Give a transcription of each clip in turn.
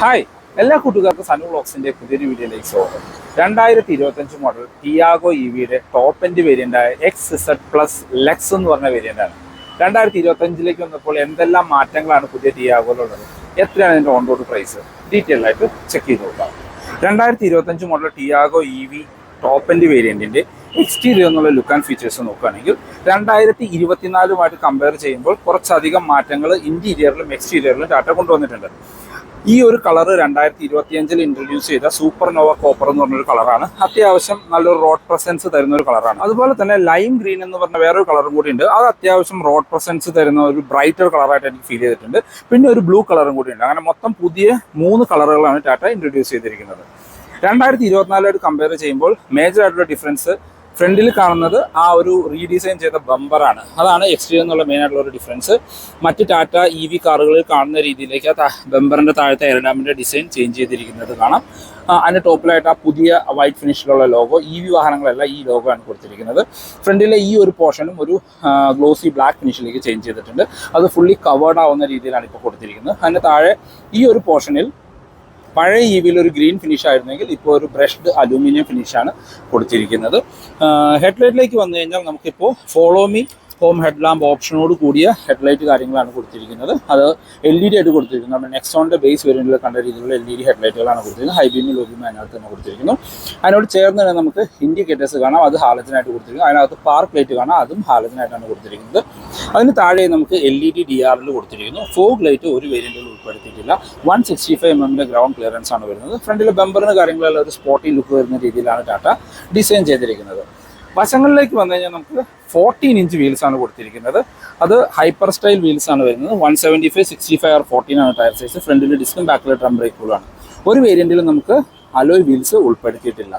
Hi എല്ലാ കൂട്ടുകാർക്കും സനു ബ്ലോക്സിന്റെ പുതിയൊരു വീഡിയോയിലേക്ക് സ്വാഗതം. രണ്ടായിരത്തി ഇരുപത്തഞ്ച് മോഡൽ ടിയാഗോ ഇ വിയുടെ ടോപ്പ് എൻഡ് വേരിയന്റായ എക്സ് സെഡ് പ്ലസ് ലെക്സ് എന്ന് പറഞ്ഞ വേരിയന്റ് ആണ്. രണ്ടായിരത്തി ഇരുപത്തഞ്ചിലേക്ക് വന്നപ്പോൾ എന്തെല്ലാം മാറ്റങ്ങളാണ് പുതിയ ടിയാഗോയിലുള്ളത് എത്രയാണ് അതിന്റെ ഓൺ റോഡ് പ്രൈസ് ഡീറ്റെയിൽ ആയിട്ട് ചെക്ക് ചെയ്ത് നോക്കാം. രണ്ടായിരത്തി ഇരുപത്തഞ്ച് model Tiago E V top end വേരിയന്റിന്റെ exterior എന്നുള്ള ലുക്ക് ആൻഡ് ഫീച്ചേഴ്സ് നോക്കുകയാണെങ്കിൽ രണ്ടായിരത്തി ഇരുപത്തിനാലുമായിട്ട് കമ്പയർ ചെയ്യുമ്പോൾ കുറച്ചധികം മാറ്റങ്ങൾ ഇന്റീരിയറിലും എക്സ്റ്റീരിയറിലും ടാറ്റ കൊണ്ടുവന്നിട്ടുണ്ട്. ഈ ഒരു കളർ രണ്ടായിരത്തി ഇരുപത്തിയഞ്ചിൽ ഇൻട്രൊഡ്യൂസ് ചെയ്ത സൂപ്പർ നോവ കോപ്പർ എന്ന് പറഞ്ഞൊരു കളറാണ്. അത്യാവശ്യം നല്ലൊരു റോഡ് പ്രസൻസ് തരുന്ന ഒരു കളറാണ്. അതുപോലെ തന്നെ ലൈം ഗ്രീൻ എന്ന് പറഞ്ഞ വേറൊരു കളറും കൂടി ഉണ്ട്. അത് അത്യാവശ്യം റോഡ് പ്രസൻസ് തരുന്ന ഒരു ബ്രൈറ്റർ കളറായിട്ട് എനിക്ക് ഫീൽ ചെയ്തിട്ടുണ്ട്. പിന്നെ ഒരു ബ്ലൂ കളറും കൂടി ഉണ്ട്. അങ്ങനെ മൊത്തം പുതിയ മൂന്ന് കളറുകളാണ് ടാറ്റ ഇൻട്രൊഡ്യൂസ് ചെയ്തിരിക്കുന്നത്. രണ്ടായിരത്തി ഇരുപത്തിനാലായിട്ട് കമ്പയർ ചെയ്യുമ്പോൾ മേജർ ആയിട്ടുള്ള ഡിഫറൻസ് ഫ്രണ്ടിൽ കാണുന്നത് ആ ഒരു റീഡിസൈൻ ചെയ്ത ബമ്പറാണ്. അതാണ് എക്സ്റ്റീരിയർ എന്നുള്ള മെയിൻ ആയിട്ടുള്ള ഒരു ഡിഫറൻസ് മറ്റ് ടാറ്റ ഇ വി കാറുകളിൽ കാണുന്ന രീതിയിലേക്ക് ആ ബമ്പറിന്റെ താഴത്തെ എയർഡാമിന്റെ ഡിസൈൻ ചേഞ്ച് ചെയ്തിരിക്കുന്നത് കാണാം. അതിന്റെ ടോപ്പിലായിട്ട് ആ പുതിയ വൈറ്റ് ഫിനിഷിലുള്ള ലോഗോ ഇ വി വാഹനങ്ങളല്ല ഈ ലോഗോ ആണ് കൊടുത്തിരിക്കുന്നത്. ഫ്രണ്ടിലെ ഈ ഒരു പോർഷനും ഒരു ഗ്ലോസി ബ്ലാക്ക് ഫിനിഷിലേക്ക് ചേഞ്ച് ചെയ്തിട്ടുണ്ട്. അത് ഫുള്ളി കവേർഡ് ആവുന്ന രീതിയിലാണ് ഇപ്പോൾ കൊടുത്തിരിക്കുന്നത്. അതിന്റെ താഴെ ഈ ഒരു പോർഷനിൽ പഴയ ഇ വിയിൽ ഒരു ഗ്രീൻ ഫിനിഷ് ആയിരുന്നെങ്കിൽ ഇപ്പോൾ ഒരു ബ്രഷ്ഡ് അലൂമിനിയം ഫിനിഷാണ് കൊടുത്തിരിക്കുന്നത്. ഹെഡ്ലൈറ്റിലേക്ക് വന്നു കഴിഞ്ഞാൽ നമുക്കിപ്പോൾ follow me home head lamp ഓപ്ഷനോട് കൂടിയ ഹെഡ്ലൈറ്റ് കാര്യങ്ങളാണ് കൊടുത്തിരിക്കുന്നത്. അത് എൽ ഇ ഡി ആയിട്ട് കൊടുത്തിരിക്കുന്നത് നമ്മുടെ നെക്സോണിന്റെ ബേസ് വേരിയന്റിൽ കണ്ട രീതിയിലുള്ള എൽ ഇ ഡി ഹെഡ്ലൈറ്റുകളാണ് കൊടുത്തിരിക്കുന്നത്. ഹൈബീമിൽ ലോബിയും അതിനകത്ത് തന്നെ കൊടുത്തിരിക്കുന്നു. അതിനോട് ചേർന്ന് തന്നെ നമുക്ക് ഇൻഡിക്കേറ്റേഴ്സ് കാണാം. അത് ഹാലത്തിനായിട്ട് കൊടുത്തിരിക്കുന്നു. അതിനകത്ത് പാർക്ക് ലൈറ്റ് കാണാം. അതും ഹാലത്തിനായിട്ടാണ് കൊടുത്തിരിക്കുന്നത്. അതിന് താഴെ നമുക്ക് എൽ ഇ ഡി ഡി ആറിൽ കൊടുത്തിരിക്കുന്നു. ഫോഗ് ലൈറ്റ് ഒരു വേരിയന്റിൽ ഉൾപ്പെടുത്തിയിട്ടില്ല. വൺ സിക്സ്റ്റി ഫൈവ് എമ്മിന്റെ ഗ്രൗണ്ട് ക്ലിയറൻസ് ആണ് വരുന്നത്. ഫ്രണ്ടിലെ ബമ്പറിന് കാര്യങ്ങളെല്ലാം ഒരു സ്പോട്ടി ലുക്ക് വരുന്ന രീതിയിലാണ് ടാറ്റ ഡിസൈൻ ചെയ്തിരിക്കുന്നത്. വശങ്ങളിലേക്ക് വന്നു കഴിഞ്ഞാൽ നമുക്ക് ഫോർട്ടീൻ ഇഞ്ച് വീൽസ് ആണ് കൊടുത്തിരിക്കുന്നത്. അത് ഹൈപ്പർ സ്റ്റൈൽ വീൽസ് ആണ് വരുന്നത്. One seventy five sixty five R fourteen ആണ് ടയർ സൈസ് ഫ്രണ്ടിൽ ഡിസ്കും ബാക്കിലെ ഡ്രം ബ്രേക്കുകളാണ് ഒരു വേരിയന്റിൽ നമുക്ക് അലോയ് വീൽസ് ഉൾപ്പെടുത്തിയിട്ടില്ല.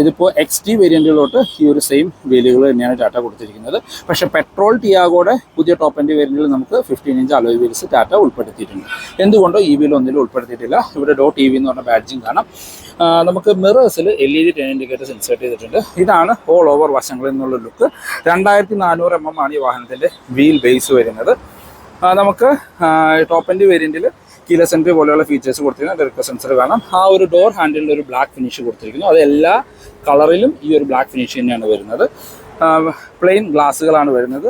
ഇതിപ്പോൾ എക്സ് ടി വേരിയന്റുകളോട്ട് ഈ ഒരു സെയിം വീലുകൾ തന്നെയാണ് ടാറ്റ കൊടുത്തിരിക്കുന്നത്. പക്ഷേ പെട്രോൾ ടിയാഗോടെ പുതിയ ടോപ്പ് എന്റെ വേരിയന്റിൽ നമുക്ക് fifteen inch alloy wheels Tata ഉൾപ്പെടുത്തിയിട്ടുണ്ട്. എന്തുകൊണ്ടോ ഈ വീൽ ഒന്നിലും ഉൾപ്പെടുത്തിയിട്ടില്ല. ഇവിടെ ഡോ ടി വി എന്ന് പറഞ്ഞ ബാഡ്ജിങ് കാണാം. നമുക്ക് മിറേഴ്സിൽ L E D ten indicators insert ചെയ്തിട്ടുണ്ട്. ഇതാണ് ഓൾ ഓവർ വശങ്ങളിൽ നിന്നുള്ള ലുക്ക് രണ്ടായിരത്തി നാനൂറ് എം എം ആണ് ഈ വാഹനത്തിന്റെ വീൽ ബേസ് വരുന്നത്. നമുക്ക് ടോപ്പ് എന്റെ വേരിയന്റിൽ കീല എൻട്രി പോലെയുള്ള ഫീച്ചേഴ്സ് കൊടുത്തിരിക്കുന്ന. റിക്വസ്റ്റ് സെൻസർ കാണാം. ആ ഒരു ഡോർ ഹാൻഡിലിൽ ഒരു ബ്ലാക്ക് ഫിനിഷ് കൊടുത്തിരിക്കുന്നു. അത് എല്ലാ കളറിലും ഈ ഒരു ബ്ലാക്ക് ഫിനിഷ് തന്നെയാണ് വരുന്നത്. പ്ലെയിൻ ഗ്ലാസ്സുകളാണ് വരുന്നത്.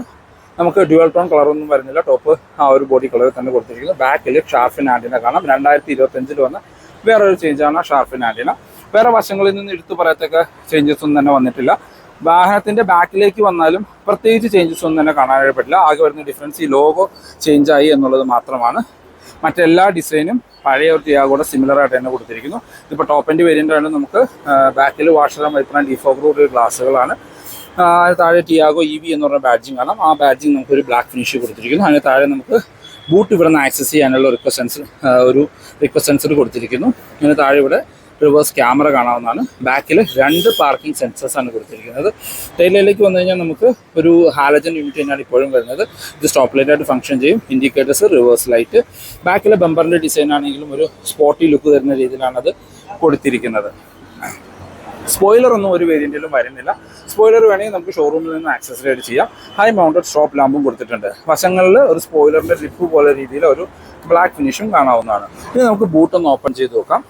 നമുക്ക് ഡ്യുവൽ ടോൺ കളറൊന്നും വരുന്നില്ല. ടോപ്പ് ആ ഒരു ബോഡി കളർ തന്നെ കൊടുത്തിരിക്കുന്നു. ബാക്കിൽ ഷാർഫിൻ ആന്റിന കാണാം. രണ്ടായിരത്തി ഇരുപത്തഞ്ചിൽ വന്ന വേറൊരു ചേഞ്ചാണ് ഷാർഫിൻ ആന്റിന വേറെ വശങ്ങളിൽ നിന്ന് എടുത്തു പറയത്തക്ക ചേഞ്ചസ് ഒന്നും തന്നെ വന്നിട്ടില്ല. വാഹനത്തിന്റെ ബാക്കിലേക്ക് വന്നാലും പ്രത്യേകിച്ച് ചേഞ്ചസ് ഒന്നും തന്നെ കാണാനായിട്ട് പറ്റില്ല ആകെ വരുന്ന ഡിഫറൻസ് ഈ ലോഗോ ചേഞ്ചായി എന്നുള്ളത് മാത്രമാണ്. മറ്റെല്ലാ ഡിസൈനും പഴയ ഒരു ടിയാഗോടെ സിമിലർ ആയിട്ട് തന്നെ കൊടുത്തിരിക്കുന്നു. ഇപ്പോൾ ടോപ്പ് എൻഡ് വേരിയന്റ് ആണ് നമുക്ക് ബാക്കിൽ വാഷർ വൈപ്പറാൻ ഡിഫോഗ്രൂഡ് ഗ്ലാസ്സുകളാണ് ആ, അതിന് താഴെ ടിയാഗോ ഇ വി എന്ന് പറഞ്ഞ ബാഡ്ജിങ് കാണാം. ആ ബാഡ്ജിങ് നമുക്ക് ഒരു ബ്ലാക്ക് ഫിനിഷ് കൊടുത്തിരിക്കുന്നു. അതിന് താഴെ നമുക്ക് ബൂട്ട് ഇവിടെ നിന്ന് ആക്സസ് ചെയ്യാനുള്ള റിക്വസ്റ്റ് സെൻസർ ഒരു റിക്വസ്റ്റ് സെൻസർ കൊടുത്തിരിക്കുന്നു. അതിന് താഴെ ഇവിടെ റിവേഴ്സ് ക്യാമറ കാണാവുന്നതാണ്. ബാക്കിൽ രണ്ട് പാർക്കിംഗ് സെൻസേഴ്സ് ആണ് കൊടുത്തിരിക്കുന്നത്. ടൈലിലേക്ക് വന്നു കഴിഞ്ഞാൽ നമുക്ക് ഒരു ഹാലജൻ യൂണിറ്റ് തന്നെയാണ് ഇപ്പോഴും വരുന്നത്. ഇത് സ്റ്റോപ്പ് ലൈറ്റ് ആയിട്ട് ഫംഗ്ഷൻ ചെയ്യും. ഇൻഡിക്കേറ്റേഴ്സ് റിവേഴ്സ് ലൈറ്റ് ബാക്കിലെ ബമ്പറിന്റെ ഡിസൈൻ ആണെങ്കിലും ഒരു സ്പോട്ടി ലുക്ക് തരുന്ന രീതിയിലാണത് കൊടുത്തിരിക്കുന്നത്. സ്പോയിലർ ഒന്നും ഒരു വേരിയന്റിലും വരുന്നില്ല. സ്പോയിലർ വേണമെങ്കിൽ നമുക്ക് ഷോറൂമിൽ നിന്ന് ആക്സസറി ആയിട്ട് ചെയ്യാം. ഹൈ മൗണ്ടഡ് സ്റ്റോപ്പ് ലാമ്പും കൊടുത്തിട്ടുണ്ട്. വശങ്ങളിൽ ഒരു സ്പോയിലറിന്റെ ലിപ്പ് പോലെ രീതിയിൽ ഒരു ബ്ലാക്ക് ഫിനിഷും കാണാവുന്നതാണ്. ഇനി നമുക്ക് ബൂട്ടൊന്ന് ഓപ്പൺ ചെയ്ത് നോക്കാം.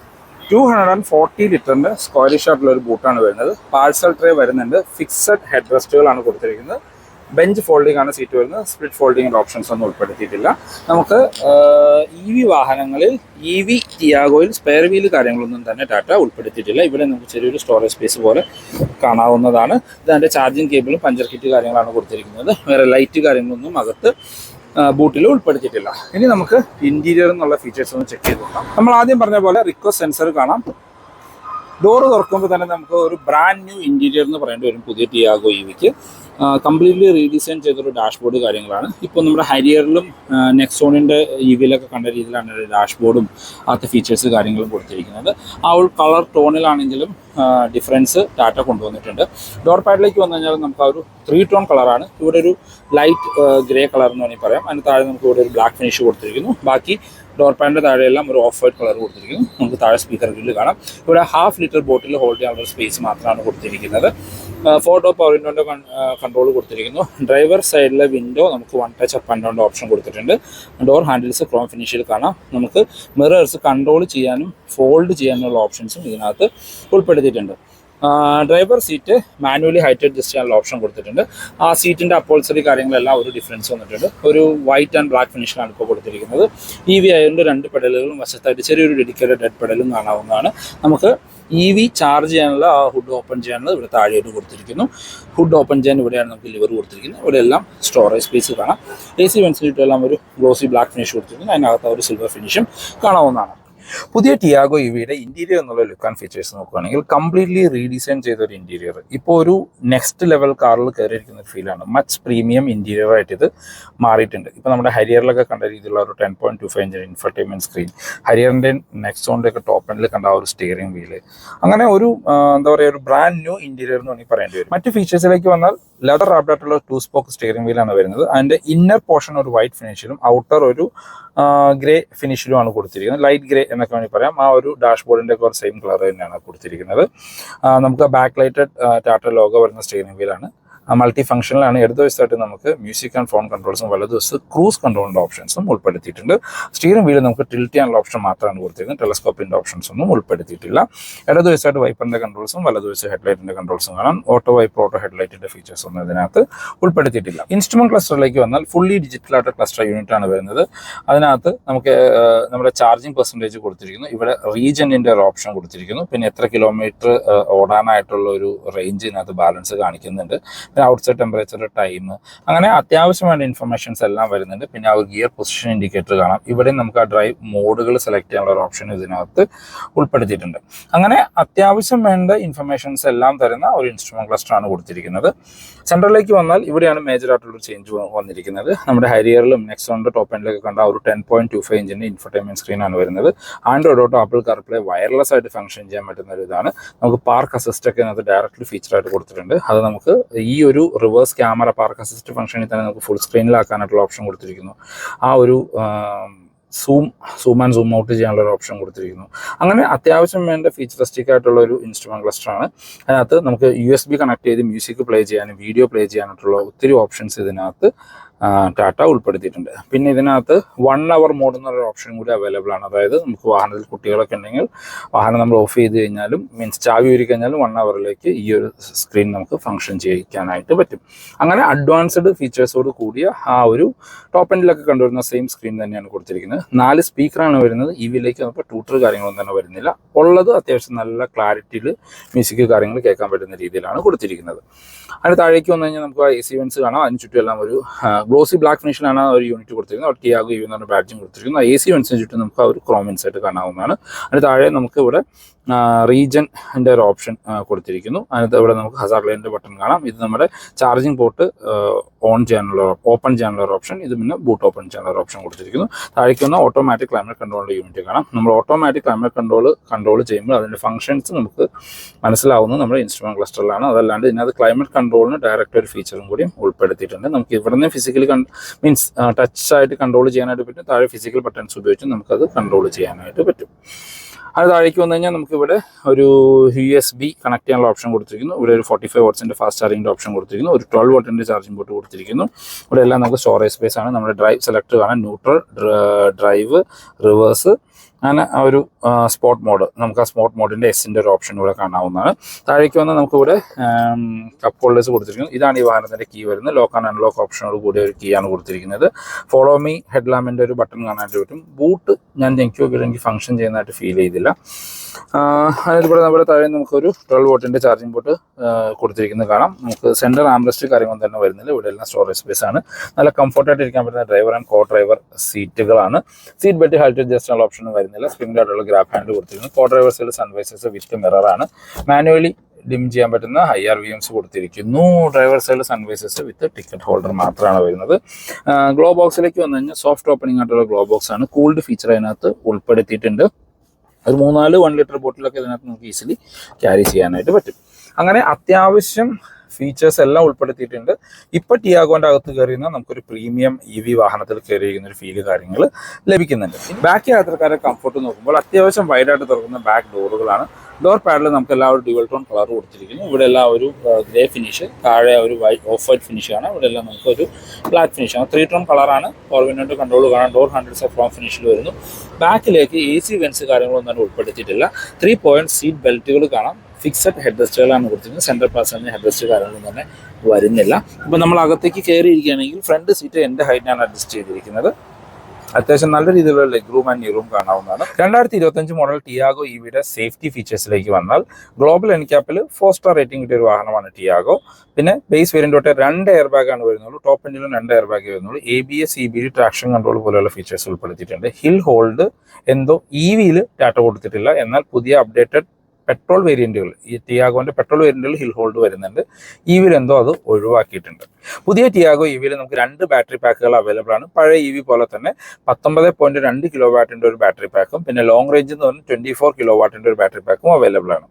ടു ഹൺഡ്രഡ് ആൻഡ് ഫോർട്ടി ലിറ്ററിന്റെ സ്ക്വയറിഷ് ആയിട്ടുള്ള ഒരു ബൂട്ടാണ് വരുന്നത്. പാഴ്സൽ ട്രേ വരുന്നുണ്ട്. ഫിക്സഡ് ഹെഡ് റെസ്റ്റുകളാണ് കൊടുത്തിരിക്കുന്നത്. ബെഞ്ച് ഫോൾഡിംഗ് ആണ് സീറ്റ് വരുന്നത്. സ്പ്ലിറ്റ് ഫോൾഡിംഗ് ഓപ്ഷൻസ് ഒന്നും ഉൾപ്പെടുത്തിയിട്ടില്ല. നമുക്ക് ഇ വി വാഹനങ്ങളിൽ ഇ വി ടിയാഗോയിൽ സ്പെയർ വീൽ കാര്യങ്ങളൊന്നും തന്നെ ടാറ്റ ഉൾപ്പെടുത്തിയിട്ടില്ല. ഇവിടെ നമുക്ക് ചെറിയൊരു സ്റ്റോറേജ് സ്പേസ് പോലെ കാണാവുന്നതാണ്. ഇതിന്റെ ചാർജിങ് കേബിളും പഞ്ചർ കിറ്റ് കാര്യങ്ങളാണ് കൊടുത്തിരിക്കുന്നത്. വേറെ ലൈറ്റ് കാര്യങ്ങളൊന്നും അകത്ത് ബൂട്ടിൽ ഉൾപ്പെടുത്തിയിട്ടില്ല. ഇനി നമുക്ക് ഇന്റീരിയർ എന്നുള്ള ഫീച്ചേഴ്സ് ഒന്ന് ചെക്ക് ചെയ്ത് നോക്കാം. നമ്മൾ ആദ്യം പറഞ്ഞ പോലെ റിക്വസ്റ്റ് സെൻസർ കാണാം. ഡോറ് തുറക്കുമ്പോൾ തന്നെ നമുക്ക് ഒരു ബ്രാൻഡ് ന്യൂ ഇന്റീരിയർ എന്ന് പറയേണ്ടി വരും. പുതിയ ടിയാഗോ ഇ വിക്ക് കംപ്ലീറ്റ്ലി റീഡിസൈൻ ചെയ്തൊരു ഡാഷ്ബോർഡ് കാര്യങ്ങളാണ്. ഇപ്പോൾ നമ്മുടെ ഹരിയറിലും നെക്സോണിന്റെ ഇ കണ്ട രീതിയിലാണ് ഡാഷ്ബോർഡും അകത്തെ ഫീച്ചേഴ്സ് കാര്യങ്ങളും കൊടുത്തിരിക്കുന്നത്. ആ ഒരു കളർ ടോണിലാണെങ്കിലും ഡിഫറൻസ് ടാറ്റ കൊണ്ടുവന്നിട്ടുണ്ട്. ഡോർ പാഡിലേക്ക് വന്നു കഴിഞ്ഞാൽ നമുക്ക് ആ ഒരു ത്രീ ടോൺ കളറാണ് ഇവിടെ ഒരു ലൈറ്റ് ഗ്രേ കളർ എന്ന് വേണമെങ്കിൽ പറയാം. അതിന് താഴെ നമുക്ക് ഇവിടെ ഒരു ബ്ലാക്ക് ഫിനിഷ് കൊടുത്തിരിക്കുന്നു. ബാക്കി ഡോർ പാന്റെ താഴെയെല്ലാം ഒരു ഓഫ് വൈറ്റ് കളർ കൊടുത്തിരിക്കുന്നു. നമുക്ക് താഴെ സ്പീക്കർ ഗ്രില്ല് കാണാം. ഇവിടെ ഹാഫ് ലിറ്റർ ബോട്ടിൽ ഹോൾഡ് ചെയ്യാനുള്ള സ്പേസ് മാത്രമാണ് കൊടുത്തിരിക്കുന്നത്. ഫോട്ടോ പവർ വിൻഡോന്റെ കൺട്രോൾ കൊടുത്തിരിക്കുന്നു. ഡ്രൈവർ സൈഡിലെ വിൻഡോ നമുക്ക് one touch up and down option കൊടുത്തിട്ടുണ്ട്. ഡോർ ഹാൻഡിൽസ് ക്രോം ഫിനിഷിൽ കാണാം. നമുക്ക് മിറേഴ്സ് കൺട്രോൾ ചെയ്യാനും ഫോൾഡ് ചെയ്യാനുള്ള ഓപ്ഷൻസും ഇതിനകത്ത് ഉൾപ്പെടുത്തിയിട്ടുണ്ട്. Driver seat manually height adjust ചെയ്യാനുള്ള ഓപ്ഷൻ കൊടുത്തിട്ടുണ്ട്. ആ സീറ്റിന്റെ അപ്പോൾസറി കാര്യങ്ങളെല്ലാം ഒരു ഡിഫറൻസ് വന്നിട്ടുണ്ട്. ഒരു വൈറ്റ് ആൻഡ് ബ്ലാക്ക് ഫിനിഷാണ് ഇപ്പോൾ കൊടുത്തിരിക്കുന്നത്. ഇ വി ആയതുകൊണ്ട് രണ്ട് പെഡലുകളും വശത്തായിട്ട് ചെറിയൊരു ഡെഡിക്കേറ്റഡ് ഡെഡ് പെഡലും കാണാവുന്നതാണ്. നമുക്ക് ഇ വി ചാർജ് ചെയ്യാനുള്ള ആ ഹുഡ് ഓപ്പൺ ചെയ്യാനുള്ളത് ഇവിടെ താഴെയായിട്ട് കൊടുത്തിരിക്കുന്നു. ഹുഡ് ഓപ്പൺ ചെയ്യാൻ ഇവിടെയാണ് നമുക്ക് ലിവർ കൊടുത്തിരിക്കുന്നത്. ഇവിടെ എല്ലാം സ്റ്റോറേജ് സ്പേസ് കാണാം. എ സി വെൻസിലിട്ടെല്ലാം ഒരു ഗ്ലോസി ബ്ലാക്ക് ഫിനിഷ് കൊടുത്തിരിക്കുന്നു. അതിനകത്ത് ഒരു സിൽവർ ഫിനിഷും കാണാവുന്നതാണ്. പുതിയ ടിയാഗോ ഇവയുടെ ഇന്റീരിയർ എന്നുള്ള ലുക്ക് ആൻഡ് ഫീച്ചേഴ്സ് നോക്കുകയാണെങ്കിൽ കംപ്ലീറ്റ്ലി റീഡിസൈൻ ചെയ്ത ഒരു ഇന്റീരിയർ ഇപ്പോൾ ഒരു നെക്സ്റ്റ് ലെവൽ കാറിൽ കയറിയിരിക്കുന്ന ഒരു ഫീലാണ് മച്ച് പ്രീമിയം ഇന്റീരിയർ ആയിട്ട് ഇത് മാറിയിട്ടുണ്ട്. ഇപ്പോൾ നമ്മുടെ ഹരിയറിലൊക്കെ കണ്ട രീതിയിലുള്ള ഒരു ten point two five inch infotainment screen ഹരിയറിന്റെ നെക്സോണിന്റെ ഒക്കെ ടോപ്പ് എൻഡിൽ കണ്ട ആ ഒരു സ്റ്റിയറിംഗ് വീൽ അങ്ങനെ ഒരു എന്താ പറയുക ഒരു ബ്രാൻഡ് ന്യൂ ഇന്റീരിയർ എന്ന് വേണമെങ്കിൽ പറയേണ്ടി വരും. മറ്റു ഫീച്ചേഴ്സിലേക്ക് വന്നാൽ ലെതർ റാപ്ഡായിട്ടുള്ള ടു സ്പോക്ക് സ്റ്റിയറിംഗ് വീലാണ് വരുന്നത്. അതിന്റെ ഇന്നർ പോർഷൻ ഒരു വൈറ്റ് ഫിനിഷിലും ഔട്ടർ ഒരു ഗ്രേ ഫിനിഷിലുമാണ് കൊടുത്തിരിക്കുന്നത്. ലൈറ്റ് ഗ്രേ എന്നൊക്കെ വേണമെങ്കിൽ പറയാം. ആ ഒരു ഡാഷ് ബോർഡിന്റെ ഒക്കെ സെയിം കളർ തന്നെയാണ് കൊടുത്തിരിക്കുന്നത്. നമുക്ക് ബാക്ക് ലൈറ്റഡ് ടാറ്റ ലോഗോ വരുന്ന സ്റ്റിയറിംഗ് വീലാണ് മൾട്ടി ഫംഗ്ഷനിലാണ് ഇടതുവശത്തായിട്ട് നമുക്ക് മ്യൂസിക് ആൻഡ് ഫോൺ കൺട്രോൾസും വലതുവശത്ത് ക്രൂസ് കൺട്രോളിന്റെ ഓപ്ഷൻസും ഉൾപ്പെടുത്തിയിട്ടുണ്ട്. സ്റ്റീറിംഗ് വീൽ നമുക്ക് ടിൽറ്റ് ചെയ്യാനുള്ള ഓപ്ഷൻ മാത്രമാണ് കൊടുത്തിരിക്കുന്നത്. ടെലസ്കോപ്പിന്റെ ഓപ്ഷൻസ് ഒന്നും ഉൾപ്പെടുത്തിയിട്ടില്ല. ഇടതുവശത്തായിട്ട് വൈപ്പറിന്റെ കൺട്രോൾസും വലതുവശത്ത് ഹെഡ്ലൈറ്റിന്റെ കൺട്രോൾസും കാണാം. ഓട്ടോ വൈപ്പ് ഓട്ടോ ഹെഡ്ലൈറ്റിന്റെ ഫീച്ചേഴ്സ് ഒന്നും ഇതിനകത്ത് ഉൾപ്പെടുത്തിയിട്ടില്ല. ഇൻസ്ട്രുമെന്റ് ക്ലസ്റ്ററിലേക്ക് വന്നാൽ ഫുള്ളി ഡിജിറ്റൽ ആയിട്ട് ക്ലസ്റ്റർ യൂണിറ്റ് ആണ് വരുന്നത്. അതിനകത്ത് നമുക്ക് നമ്മുടെ ചാർജിങ് പെർസെന്റേജ് കൊടുത്തിരിക്കുന്നു. ഇവിടെ റീജനിന്റെ ഒരു ഓപ്ഷൻ കൊടുത്തിരിക്കുന്നു. പിന്നെ എത്ര കിലോമീറ്റർ ഓടാനായിട്ടുള്ള ഒരു റേഞ്ച് ഇതിനകത്ത് ബാലൻസ് കാണിക്കുന്നുണ്ട്. ഔട്ട്സൈഡ് ടെമ്പറേച്ചർ ടൈം അങ്ങനെ അത്യാവശ്യമായ ഇൻഫർമേഷൻസ് എല്ലാം വരുന്നുണ്ട്. പിന്നെ ആ ഗിയർ പൊസിഷൻ ഇൻഡിക്കേറ്റർ കാണാം. ഇവിടെ നമുക്ക് ആ ഡ്രൈവ് മോഡുകൾ സെലക്ട് ചെയ്യാനുള്ള ഒരു ഓപ്ഷൻ ഇതിനകത്ത് ഉൾപ്പെടുത്തിയിട്ടുണ്ട്. അങ്ങനെ അത്യാവശ്യം വേണ്ട ഇൻഫർമേഷൻസ് എല്ലാം തരുന്ന ഒരു ഇൻസ്ട്രുമെന്റ് ക്ലസ്റ്റർ ആണ് കൊടുത്തിരിക്കുന്നത്. സെൻട്രലിലേക്ക് വന്നാൽ ഇവിടെയാണ് മേജർ ആയിട്ടുള്ള ചേഞ്ച് വന്നിരിക്കുന്നത്. നമ്മുടെ ഹരിയറിലും നെക്സോണിന്റെ ടോപ്പ് എൻഡിലൊക്കെ കണ്ട ഒരു ടെൻ പോയിന്റ് ടു ഫൈവ് ഇഞ്ചിന്റെ ഇൻഫർടൈൻമെന്റ് സ്ക്രീൻ ആണ് വരുന്നത്. Android Auto Apple CarPlay wireless ആയിട്ട് ഫംഗ്ഷൻ ചെയ്യാൻ പറ്റുന്ന ഒരു ഇതാണ്. നമുക്ക് പാർക്ക് അസിസ്റ്റ് ഒക്കെ അതിനകത്ത് ഫീച്ചർ ആയിട്ട് കൊടുത്തിട്ടുണ്ട്. അത് നമുക്ക് ഈ ഒരു റിവേഴ്സ് ക്യാമറ പാർക്ക് അസിസ്റ്റ് ഫംഗ്ഷനിൽ തന്നെ നമുക്ക് ഫുൾ സ്ക്രീനിലാക്കാനായിട്ടുള്ള ഓപ്ഷൻ കൊടുത്തിരിക്കുന്നു. ആ ഒരു zoom zoom and zoom out ചെയ്യാനുള്ള ഒരു ഓപ്ഷൻ കൊടുത്തിരിക്കുന്നു. അങ്ങനെ അത്യാവശ്യം വേണ്ട ഫീച്ചറിസ്റ്റിക് ആയിട്ടുള്ള ഒരു ഇൻസ്ട്രുമെന്റ് ക്ലസ്റ്റർ ആണ്. അതിനകത്ത് നമുക്ക് യു എസ് ബി കണക്ട് ചെയ്ത് മ്യൂസിക് പ്ലേ ചെയ്യാനും വീഡിയോ പ്ലേ ചെയ്യാനായിട്ടുള്ള ഒത്തിരി ഓപ്ഷൻസ് ഇതിനകത്ത് ടാറ്റ ഉൾപ്പെടുത്തിയിട്ടുണ്ട്. പിന്നെ ഇതിനകത്ത് വൺ അവർ മോഡ് എന്നൊരു ഓപ്ഷൻ കൂടി അവൈലബിൾ ആണ്. അതായത് നമുക്ക് വാഹനത്തിൽ കുട്ടികളൊക്കെ ഉണ്ടെങ്കിൽ വാഹനം നമ്മൾ ഓഫ് ചെയ്ത് കഴിഞ്ഞാലും മീൻസ് ചാവി ഊരി കഴിഞ്ഞാലും വൺ അവറിലേക്ക് ഈ ഒരു സ്ക്രീൻ നമുക്ക് ഫങ്ഷൻ ചെയ്യിക്കാനായിട്ട് പറ്റും. അങ്ങനെ അഡ്വാൻസ്ഡ് ഫീച്ചേഴ്സോട് കൂടിയ ആ ഒരു ടോപ്പ് എൻഡിലൊക്കെ കണ്ടുവരുന്ന സെയിം സ്ക്രീൻ തന്നെയാണ് കൊടുത്തിരിക്കുന്നത്. നാല് സ്പീക്കറാണ് വരുന്നത്. ഇ വിയിലേക്ക് നമുക്ക് ട്യൂട്ടർ കാര്യങ്ങളൊന്നും തന്നെ വരുന്നില്ല. ഉള്ളത് അത്യാവശ്യം നല്ല ക്ലാരിറ്റിയിൽ മ്യൂസിക് കാര്യങ്ങൾ കേൾക്കാൻ പറ്റുന്ന രീതിയിലാണ് കൊടുത്തിരിക്കുന്നത്. അതിന് താഴേക്ക് വന്നു കഴിഞ്ഞാൽ നമുക്ക് എ സി വെൻസ് കാണാം. അതിന് ചുറ്റും എല്ലാം ഒരു ഗ്ലോസി ബ്ലാക്ക് ഫിനിഷിലാണ് ആ ഒരു യൂണിറ്റ് കൊടുത്തിരിക്കുന്നത്. ഒരു ടിയാഗോ യു എന്ന് പറഞ്ഞ ബാഡ്ജിങ് കൊടുത്തിരിക്കുന്നത്. എ സി വെൻസിന് ചുറ്റും നമുക്ക് ആ ഒരു ക്രോം ഇൻസൈറ്റ് കാണാവുന്നതാണ്. അതിന് താഴെ നമുക്ക് ഇവിടെ റീജന്റെ ഒരു ഓപ്ഷൻ കൊടുത്തിരിക്കുന്നു. അതിനകത്ത് ഇവിടെ നമുക്ക് ഹസാർ ലൈനിന്റെ ബട്ടൺ കാണാം. ഇത് നമ്മുടെ ചാർജിങ് പോർട്ട് ഓൺ ചെയ്യാനുള്ള ഓപ്പൺ ചെയ്യാനുള്ള ഒരു ഓപ്ഷൻ ഇത് പിന്നെ ബൂട്ട് ഓപ്പൺ ചെയ്യാനുള്ള ഒരു ഓപ്ഷൻ കൊടുത്തിരിക്കുന്നു. താഴേക്ക് വന്ന ഓട്ടോമാറ്റിക് ക്ലൈമറ്റ് കൺട്രോളിന്റെ യൂണിറ്റ് കാണാം. നമ്മൾ ഓട്ടോമാറ്റിക് ക്ലൈമറ്റ് കൺട്രോൾ കൺട്രോൾ ചെയ്യുമ്പോൾ അതിന്റെ ഫംഗ്ഷൻസ് നമുക്ക് മനസ്സിലാവുന്നത് നമ്മുടെ ഇൻസ്ട്രുമെന്റ് ക്ലസ്റ്ററിലാണ് അതല്ലാണ്ട് ഇതിനകത്ത് ക്ലൈമറ്റ് കൺട്രോളിന് ഡയറക്റ്റ് ഒരു ഫീച്ചറും കൂടി ഉൾപ്പെടുത്തിയിട്ടുണ്ട്. നമുക്ക് ഇവിടെ നിന്ന് ഫിസിക്കലി മീൻസ് ടച്ച് ആയിട്ട് കൺട്രോൾ ചെയ്യാനായിട്ട് പറ്റും. താഴെ ഫിസിക്കൽ ബട്ടൺസ് ഉപയോഗിച്ച് നമുക്കത് കൺട്രോൾ ചെയ്യാനായിട്ട് പറ്റും. അത് താഴേക്ക് വന്നു കഴിഞ്ഞാൽ നമുക്ക് ഇവിടെ ഒരു യു എസ് ബി കണക്ട് ചെയ്യാനുള്ള ഓപ്ഷൻ കൊടുത്തിരിക്കുന്നു. ഇവിടെ ഒരു ഫോർട്ടി ഫൈവ് വാട്ട്സിന്റെ ഫാസ്റ്റ് ചാർജിന്റെ ഓപ്ഷൻ കൊടുത്തിരിക്കുന്നു. ഒരു ട്വൽവ് വോട്ടിന്റെ ചാർജിംഗ് പോർട്ട് കൊടുത്തിരിക്കുന്നു. ഇവിടെ എല്ലാം നമുക്ക് സ്റ്റോറേജ് സ്പേസ് ആണ്. നമ്മുടെ ഡ്രൈവ് സെലക്ട് കാണാം ന്യൂട്രൽ ഡ്രൈവ് റിവേഴ്സ് അങ്ങനെ ആ ഒരു സ്പോട്ട് മോഡ് നമുക്ക് ആ സ്പോട്ട് മോഡിന്റെ എസിന്റെ ഒരു ഓപ്ഷൻ ഇവിടെ കാണാവുന്നതാണ്. താഴേക്ക് വന്ന് നമുക്കിവിടെ കപ്പ് ഹോൾഡേഴ്സ് കൊടുത്തിരിക്കുന്നു. ഇതാണ് ഈ വാഹനത്തിന്റെ കീ വരുന്നത്. ലോക്ക് ആൻഡ് അൺലോക്ക് ഓപ്ഷനോട് കൂടിയ ഒരു കീ ആണ് കൊടുത്തിരിക്കുന്നത്. ഫോളോ മീ ഹെഡ് ലാമ്പിന്റെ ഒരു ബട്ടൺ കാണാനായിട്ട് പറ്റും. ബൂട്ട് ഞാൻ നോക്കിയിട്ട് എനിക്ക് ഫംഗ്ഷൻ ചെയ്യുന്നതായിട്ട് ഫീൽ ചെയ്തില്ല. അതിലിവിടെ നമ്മുടെ താഴെ നമുക്കൊരു ട്വൽവ് വോട്ടിന്റെ ചാർജിംഗ് പോർട്ട് കൊടുത്തിരിക്കുന്നത് കാണാം. നമുക്ക് സെന്റർ ആംബ്രസ്റ്റ് കാര്യങ്ങളൊന്നും തന്നെ വരുന്നില്ല. ഇവിടെ എല്ലാം സ്റ്റോറേജ് സ്പേസ് ആണ്. നല്ല കംഫർട്ടായിട്ട് ഇരിക്കാൻ പറ്റുന്ന ഡ്രൈവർ ആൻഡ് കോ ഡ്രൈവർ സീറ്റുകളാണ് സീറ്റ് ബെൽറ്റ് ഹൈറ്റ് അഡ്ജസ്റ്റ് ഓപ്ഷനും വരുന്നില്ല. സ്പ്രിംഗ് ആയിട്ടുള്ള ഗ്രാഫ് ഹാൻഡ് കൊടുത്തിരിക്കുന്നു. Co driver sun visors with മിററാണ് manually dim ചെയ്യാൻ പറ്റുന്ന ഹൈ ആർ വി എംസ് കൊടുത്തിരിക്കുന്നു. Driver side sun visors with ticket holder മാത്രമാണ് വരുന്നത്. ഗ്ലോ ബോക്സിലേക്ക് വന്നു കഴിഞ്ഞാൽ സോഫ്റ്റ് ഓപ്പണിംഗ് ആയിട്ടുള്ള ഗ്ലോ ബോക്സ് ആണ്. കൂൾഡ് ഫീച്ചർ അതിനകത്ത് ഉൾപ്പെടുത്തിയിട്ടുണ്ട്. ഒരു മൂന്നാൽ വൺ ലിറ്റർ ബോട്ടിലൊക്കെ ഇതിനകത്ത് നമുക്ക് ഈസിലി ക്യാരി ചെയ്യാനായിട്ട് പറ്റും. അങ്ങനെ അത്യാവശ്യം ഫീച്ചേഴ്സ് എല്ലാം ഉൾപ്പെടുത്തിയിട്ടുണ്ട്. ഇപ്പൊ ടിയാഗോന്റെ അകത്ത് കയറിയുന്ന നമുക്കൊരു പ്രീമിയം ഇ വി വാഹനത്തിൽ കയറിയിരിക്കുന്ന ഒരു ഫീൽ കാര്യങ്ങൾ ലഭിക്കുന്നുണ്ട്. ബാക്ക് യാത്രക്കാരെ കംഫർട്ട് നോക്കുമ്പോൾ അത്യാവശ്യം വൈഡായിട്ട് തുറക്കുന്ന ബാക്ക് ഡോറുകളാണ് ഡോർ പാഡിൽ നമുക്ക് എല്ലാവരും ഡ്യുവൽ ടോൺ കളർ കൊടുത്തിരിക്കുന്നു. ഇവിടെ എല്ലാം ഒരു ഗ്രേ ഫിനിഷ് താഴെ ഒരു വൈറ്റ് ഓഫ് വൈറ്റ് ഫിനിഷ് ആണ്. ഇവിടെ എല്ലാം നമുക്ക് ഒരു ബ്ലാക്ക് ഫിനിഷ് ആണ് ത്രീ ടോൺ കളറാണ് ഫോർ വിൻഡോ കൺട്രോൾ കാണാൻ ഡോർ ഹൺഡ്രഡ് ഓഫ് ഫ്രോം ഫിനിഷിൽ വരുന്നു. ബാക്കിലേക്ക് എ സി വെൻസ് കാര്യങ്ങളൊന്നും തന്നെ ഉൾപ്പെടുത്തിയിട്ടില്ല. ത്രീ പോയിന്റ് സീറ്റ് ബെൽറ്റുകൾ കാണാം. ഫിക്സഡ് ഹെഡ് റെസ്റ്റുകളാണ് കൊടുത്തിരിക്കുന്നത്. സെൻട്രൽ പാസലിന് ഹെഡ് റെസ്റ്റ് കാര്യങ്ങളൊന്നും തന്നെ വരുന്നില്ല. ഇപ്പം നമ്മൾ അകത്തേക്ക് കയറിയിരിക്കുകയാണെങ്കിൽ ഫ്രണ്ട് സീറ്റ് എന്റെ ഹൈറ്റിനാണ് അഡ്ജസ്റ്റ് ചെയ്തിരിക്കുന്നത്. അത്യാവശ്യം നല്ല രീതിയിലുള്ള leg room and knee room കാണാവുന്നതാണ് രണ്ടായിരത്തി ഇരുപത്തഞ്ച് മോഡൽ ടിയാഗോ ഇവിയുടെ സേഫ്റ്റി ഫീച്ചേഴ്സിലേക്ക് വന്നാൽ ഗ്ലോബൽ എൻക്യാപ്പിൽ ഫോർ സ്റ്റാർ റേറ്റിംഗ് കിട്ടിയ ഒരു വാഹനമാണ് ടിയാഗോ പിന്നെ ബേസ് വേരിയന്റ് തൊട്ട് രണ്ട് എയർ ബാഗ് ആണ് വരുന്നുള്ളൂ. ടോപ്പ് എൻഡിലും രണ്ട് എയർ ബാഗ് വരുന്നുള്ളൂ. A B S E B D traction control പോലെയുള്ള ഫീച്ചേഴ്സ് ഉൾപ്പെടുത്തിയിട്ടുണ്ട്. ഹിൽ ഹോൾഡ് എന്തോ ഇ വിയിൽ ഡാറ്റ കൊടുത്തിട്ടില്ല. എന്നാൽ പുതിയ അപ്ഡേറ്റഡ് പെട്രോൾ വേരിയന്റുകൾ ഈ ടിയാഗോന്റെ പെട്രോൾ വേരിയന്റുകൾ ഹിൽ ഹോൾഡ് വരുന്നുണ്ട്. ഇ വിയിൽ എന്തോ അത് ഒഴിവാക്കിയിട്ടുണ്ട്. പുതിയ ടിയാഗോ ഇ വിയിൽ നമുക്ക് രണ്ട് ബാറ്ററി പാക്കുകൾ അവൈലബിൾ ആണ്. പഴയ ഇ വി പോലെ തന്നെ പത്തൊമ്പത് പോയിന്റ് രണ്ട് കിലോ വാട്ടിന്റെ ഒരു ബാറ്ററി പാക്കും പിന്നെ ലോങ് റേഞ്ച് എന്ന് പറഞ്ഞാൽ ട്വന്റി ഫോർ കിലോ വാട്ടിന്റെ ഒരു ബാറ്ററി പാക്കും അവൈലബിൾ ആണ്.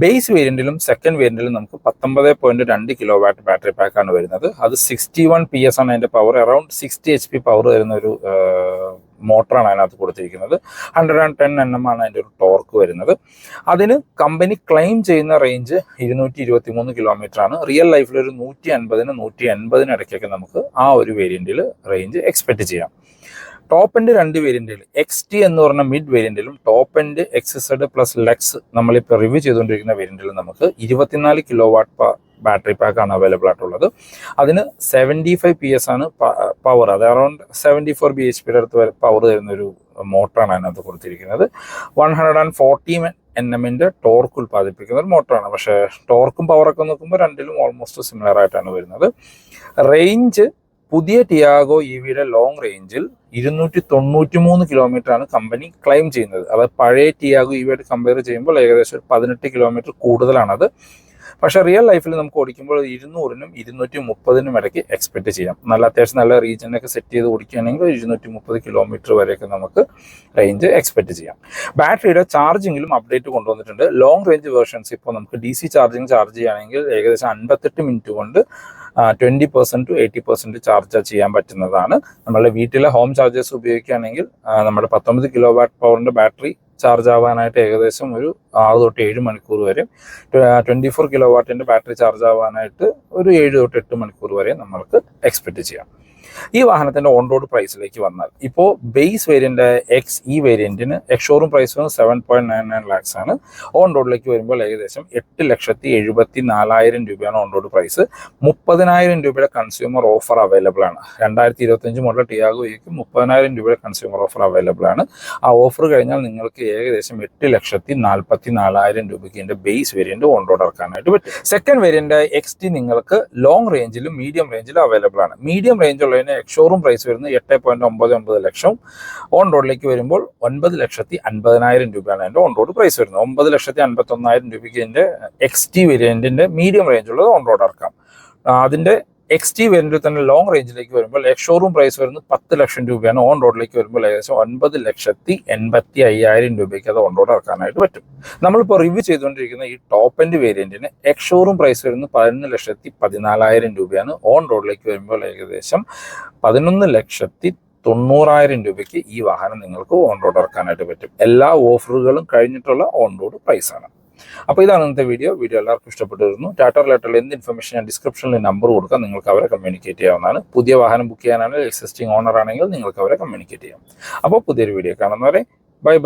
ബേസ് വേരിയന്റിലും സെക്കൻഡ് വേരിയന്റിലും നമുക്ക് പത്തൊമ്പത് പോയിന്റ് രണ്ട് കിലോ വാട്ട് ബാറ്ററി പാക്കാണ് വരുന്നത്. അത് സിക്സ്റ്റി വൺ പി എസ് ആണ് അതിന്റെ power around sixty H P power വരുന്ന ഒരു മോട്ടറാണ് അതിനകത്ത് കൊടുത്തിരിക്കുന്നത്. Hundred and ten N M ആണ് അതിന്റെ ഒരു ടോർക്ക് വരുന്നത്. അതിന് കമ്പനി ക്ലെയിം ചെയ്യുന്ന റേഞ്ച് ഇരുന്നൂറ്റി ഇരുപത്തി മൂന്ന് കിലോമീറ്റർ ആണ് റിയൽ ലൈഫിൽ ഒരു നൂറ്റി അൻപതിന് നൂറ്റി എൺപതിന് ഇടയ്ക്കൊക്കെ നമുക്ക് ആ ഒരു വേരിയന്റിൽ റേഞ്ച് എക്സ്പെക്ട് ചെയ്യാം. ടോപ്പ് എൻഡ് രണ്ട് വേരിയന്റിൽ എക്സ് ടി എന്ന് പറഞ്ഞ mid വേരിയന്റിലും top end X Z plus lux നമ്മളിപ്പോൾ റിവ്യൂ ചെയ്തുകൊണ്ടിരിക്കുന്ന വേരിയന്റിൽ നമുക്ക് ഇരുപത്തിനാല് കിലോ വാട്ട് ബാറ്ററി പാക്കാണ് അവൈലബിൾ ആയിട്ടുള്ളത്. അതിന് സെവന്റി ഫൈവ് പി എസ് ആണ് പവർ അത് around seventy four B H പിയുടെ അടുത്ത് പവർ തരുന്ന ഒരു മോട്ടറാണ് അതിനകത്ത് കൊടുത്തിരിക്കുന്നത്. One hundred and forty N എമ്മിന്റെ ടോർക്ക് ഉൽപ്പാദിപ്പിക്കുന്ന ഒരു മോട്ടറാണ് പക്ഷേ ടോർക്കും പവറൊക്കെ നോക്കുമ്പോൾ രണ്ടിലും ഓൾമോസ്റ്റ് സിമിലർ ആയിട്ടാണ് വരുന്നത്. റേഞ്ച് പുതിയ ടിയാഗോ ഇ വിയുടെ ലോങ് റേഞ്ചിൽ ഇരുന്നൂറ്റി തൊണ്ണൂറ്റി മൂന്ന് കിലോമീറ്റർ ആണ് കമ്പനി ക്ലെയിം ചെയ്യുന്നത്. അത് പഴയ ടിയാഗോ ഇ വിയായിട്ട് കമ്പയർ ചെയ്യുമ്പോൾ ഏകദേശം പതിനെട്ട് കിലോമീറ്റർ കൂടുതലാണത് പക്ഷേ റിയൽ ലൈഫിൽ നമുക്ക് ഓടിക്കുമ്പോൾ ഇരുന്നൂറിനും ഇരുന്നൂറ്റി മുപ്പതിനും ഇടയ്ക്ക് എക്സ്പെക്ട് ചെയ്യാം. നല്ല അത്യാവശ്യം നല്ല റീജിയനൊക്കെ സെറ്റ് ചെയ്ത് ഓടിക്കുകയാണെങ്കിൽ ഇരുന്നൂറ്റി മുപ്പത് കിലോമീറ്റർ വരെയൊക്കെ നമുക്ക് റേഞ്ച് എക്സ്പെക്ട് ചെയ്യാം. ബാറ്ററിയുടെ ചാർജിങ്ങിലും അപ്ഡേറ്റ് കൊണ്ടുവന്നിട്ടുണ്ട്. ലോങ് റേഞ്ച് വേർഷൻസ് ഇപ്പോൾ നമുക്ക് ഡി സി ചാർജിങ് ചാർജ് ചെയ്യുകയാണെങ്കിൽ ഏകദേശം അൻപത്തെട്ട് മിനിറ്റ് കൊണ്ട് twenty percent to eighty percent charge ചെയ്യാൻ പറ്റുന്നതാണ്. നമ്മളുടെ വീട്ടിലെ ഹോം ചാർജേഴ്സ് ഉപയോഗിക്കുകയാണെങ്കിൽ നമ്മുടെ പത്തൊമ്പത് കിലോ വാട്ട് പവറിന്റെ ബാറ്ററി ചാർജ് ആവാനായിട്ട് ഏകദേശം ഒരു ആറ് തൊട്ട് ഏഴ് മണിക്കൂർ വരെ. ട്വന്റി ഫോർ കിലോ വാട്ടിന്റെ ബാറ്ററി ചാർജ് ആവാനായിട്ട് ഒരു ഏഴ് തൊട്ട് എട്ട് മണിക്കൂർ വരെ നമ്മൾക്ക് എക്സ്പെക്റ്റ് ചെയ്യാം. ഈ വാഹനത്തിന്റെ ഓൺ റോഡ് പ്രൈസിലേക്ക് വന്നാൽ. ഇപ്പോൾ ബേസ് വേരിയന്റ് എക്സ് ഇ വേരിയന്റിന് എക്സോറൂം പ്രൈസ് വന്ന് seven point nine nine lakhs ആണ്. ഓൺ റോഡിലേക്ക് വരുമ്പോൾ ഏകദേശം എട്ട് ലക്ഷത്തി എഴുപത്തി നാലായിരം രൂപയാണ് ഓൺ റോഡ് പ്രൈസ് മുപ്പതിനായിരം രൂപയുടെ കൺസ്യൂമർ ഓഫർ അവൈലബിൾ ആണ്. രണ്ടായിരത്തി ഇരുപത്തഞ്ച് മോഡൽ ടിയാഗോയ്ക്ക് മുപ്പതിനായിരം രൂപയുടെ കൺസ്യൂമർ ഓഫർ അവൈലബിൾ ആണ്. ആ ഓഫർ കഴിഞ്ഞാൽ നിങ്ങൾക്ക് ഏകദേശം എട്ട് ലക്ഷത്തി നാൽപ്പത്തി നാലായിരം രൂപയ്ക്ക് ഇതിന്റെ ബേസ് വേരിയന്റ് ഓൺ റോഡ് ഇറക്കാനായിട്ട് പറ്റും. സെക്കൻഡ് വേരിയന്റ് എക്സ് ടി നിങ്ങൾക്ക് ലോങ് റേഞ്ചിലും മീഡിയം റേഞ്ചിലും അവൈലബിൾ ആണ്. മീഡിയം റേഞ്ച് ഷോറൂം പ്രൈസ് വരുന്നത് എട്ട് പോയിന്റ് ഒമ്പത് ഒമ്പത് ലക്ഷം. ഓൺ റോഡിലേക്ക് വരുമ്പോൾ ഒൻപത് ലക്ഷത്തി അൻപതിനായിരം രൂപയാണ് അതിന്റെ ഓൺ റോഡ് പ്രൈസ് വരുന്നത്. ഒമ്പത് ലക്ഷത്തി അൻപത്തൊന്നായിരം രൂപയ്ക്ക് ഇതിന്റെ എക്സ് ടി വേരിയന്റിന്റെ മീഡിയം റേഞ്ചുള്ളത് ഓൺ റോഡ് ഇറക്കാം അതിന്റെ എക്സ് ടി വേരിയന്റിൽ തന്നെ ലോങ് റേഞ്ചിലേക്ക് വരുമ്പോൾ ഷോറൂം പ്രൈസ് വരുന്നത് പത്ത് ലക്ഷം രൂപയാണ്. ഓൺ റോഡിലേക്ക് വരുമ്പോൾ ഏകദേശം ഒൻപത് ലക്ഷത്തി എൺപത്തി അയ്യായിരം രൂപയ്ക്ക് അത് ഓൺ റോഡ് ഇറക്കാനായിട്ട് പറ്റും. നമ്മളിപ്പോൾ റിവ്യൂ ചെയ്തുകൊണ്ടിരിക്കുന്ന ഈ ടോപ്പ് എൻഡ് വേരിയന്റിന് ഷോറൂം പ്രൈസ് വരുന്നത് പതിനൊന്ന് ലക്ഷത്തി പതിനാലായിരം രൂപയാണ്. ഓൺ റോഡിലേക്ക് വരുമ്പോൾ ഏകദേശം പതിനൊന്ന് ലക്ഷത്തി തൊണ്ണൂറായിരം രൂപയ്ക്ക് ഈ വാഹനം നിങ്ങൾക്ക് ഓൺ റോഡ് ഇറക്കാനായിട്ട് പറ്റും. എല്ലാ ഓഫറുകളും കഴിഞ്ഞിട്ടുള്ള ഓൺ റോഡ് പ്രൈസാണ് അപ്പോൾ ഇതാണ് ഇന്നത്തെ വീഡിയോ വീഡിയോ എല്ലാവർക്കും ഇഷ്ടപ്പെട്ടിരുന്നു. ടാറ്റ ലെറ്ററിൽ എന്ത് ഇൻഫർമേഷൻ ഞാൻ ഡിസ്ക്രിപ്ഷനിൽ നമ്പർ കൊടുക്കാം. നിങ്ങൾക്ക് അവരെ കമ്മ്യൂണിക്കേറ്റ് ചെയ്യാവുന്നതാണ്. പുതിയ വാഹനം ബുക്ക് ചെയ്യാനാണെങ്കിൽ എക്സിസ്റ്റിംഗ് ഓണർ ആണെങ്കിൽ നിങ്ങൾക്ക് അവരെ കമ്മ്യൂണിക്കേറ്റ് ചെയ്യാം. അപ്പോൾ പുതിയൊരു വീഡിയോ കാണുന്നവരെ ബൈ ബൈ